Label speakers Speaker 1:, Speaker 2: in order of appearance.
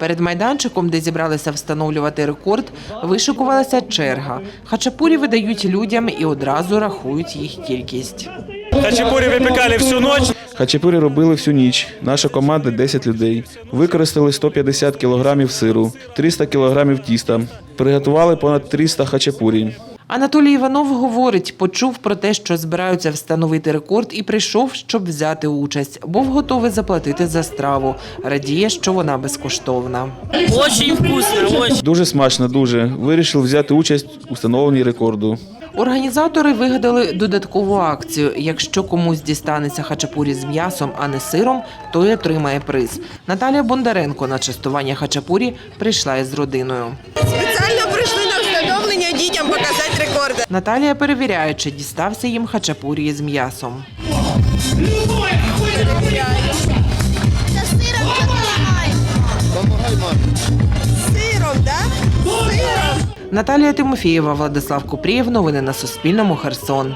Speaker 1: Перед майданчиком, де зібралися встановлювати рекорд, вишикувалася черга. Хачапурі видають людям і одразу рахують їх кількість.
Speaker 2: Хачапури выпекали всю ночь.
Speaker 3: Хачапурі робили всю ніч. Наша команда 10 людей. Використали 150 кілограмів сиру, 300 кілограмів тіста. Приготували понад 300 хачапурі.
Speaker 1: Анатолій Іванов говорить, почув про те, що збираються встановити рекорд, і прийшов, щоб взяти участь. Був готовий заплатити за страву. Радіє, що вона безкоштовна.
Speaker 4: Очень вкусно, очень.
Speaker 3: Дуже смачно, дуже. Вирішив взяти участь у встановленні рекорду.
Speaker 1: Організатори вигадали додаткову акцію. Якщо комусь дістанеться хачапурі з м'ясом, а не сиром, той отримає приз. Наталія Бондаренко на частування хачапурі прийшла із родиною. Наталія перевіряє, чи дістався їм хачапурі з м'ясом.
Speaker 5: Сиром, да? Сиром.
Speaker 1: Наталія Тимофієва, Владислав Купрієв. Новини на Суспільному. Херсон.